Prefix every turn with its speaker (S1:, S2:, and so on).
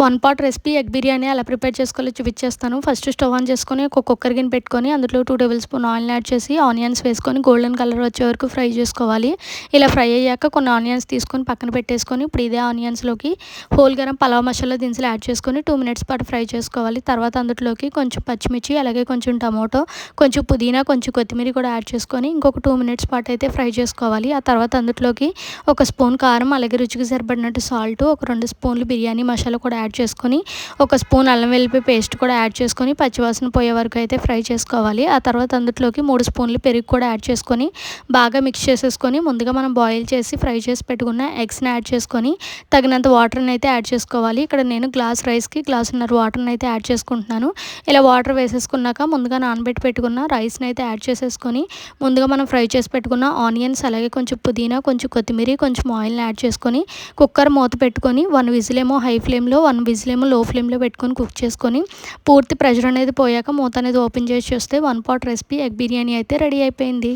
S1: One pot recipe egg biryani ఎలా prepare చేసుకోవాలో చూపించేస్తాను. ఫస్ట్ స్టవ్ ఆన్ చేసుకొని ఒక కుక్కర్ గిన్నె పెట్టుకొని అందులో two tablespoon oil add చేసి ఆనియన్స్ వేసుకొని గోల్డెన్ కలర్ వచ్చే వరకు ఫ్రై చేసుకోవాలి. ఇలా ఫ్రై అయ్యాక కొన్ని ఆనియన్స్ తీసుకొని పక్కన పెట్టేసుకొని ఇప్పుడు ఇదే ఆనియన్స్లోకి హోల్ గరం పలావ్ మసాలా దినుసులు యాడ్ చేసుకొని టూ మినిట్స్ పాటు ఫ్రై చేసుకోవాలి. తర్వాత అందులోకి కొంచెం పచ్చిమిర్చి అలాగే కొంచెం టమాటో కొంచెం పుదీనా కొంచెం కొత్తిమీర కూడా యాడ్ చేసుకొని ఇంకొక టూ మినిట్స్ పాటు అయితే ఫ్రై చేసుకోవాలి. ఆ తర్వాత అందులోకి ఒక స్పూన్ కారం అలాగే రుచికి సరిపడినట్టు సాల్ట్ ఒక రెండు స్పూన్లు బిర్యానీ మసాలా కూడా యాడ్ యాడ్ చేసుకొని ఒక స్పూన్ అల్లం వెల్లిపి పేస్ట్ కూడా యాడ్ చేసుకొని పచ్చివాసన పోయే వరకు అయితే ఫ్రై చేసుకోవాలి. ఆ తర్వాత అందులోకి మూడు స్పూన్లు పెరుగు కూడా యాడ్ చేసుకొని బాగా మిక్స్ చేసేసుకొని ముందుగా మనం బాయిల్ చేసి ఫ్రై చేసి పెట్టుకున్న ఎగ్స్ని యాడ్ చేసుకొని తగినంత వాటర్ని అయితే యాడ్ చేసుకోవాలి. ఇక్కడ నేను గ్లాస్ రైస్కి గ్లాసున్నర వాటర్ని అయితే యాడ్ చేసుకుంటున్నాను. ఇలా వాటర్ వేసేసుకున్నాక ముందుగా నానబెట్టి పెట్టుకున్న రైస్ని అయితే యాడ్ చేసేసుకొని ముందుగా మనం ఫ్రై చేసి పెట్టుకున్న ఆనియన్స్ అలాగే కొంచెం పుదీనా కొంచెం కొత్తిమీర కొంచెం ఆయిల్ని యాడ్ చేసుకొని కుక్కర్ మూత పెట్టుకొని వన్ విజిల్ ఏమో హై ఫ్లేమ్లో వన్ వన్ విజిల్లో ఫ్లేమ్లో పెట్టుకొని కుక్ చేసుకొని పూర్తి ప్రెషర్ అనేది పోయాక మూత అనేది ఓపెన్ చేసి చూస్తే one pot recipe egg biryani అయితే రెడీ అయిపోయింది.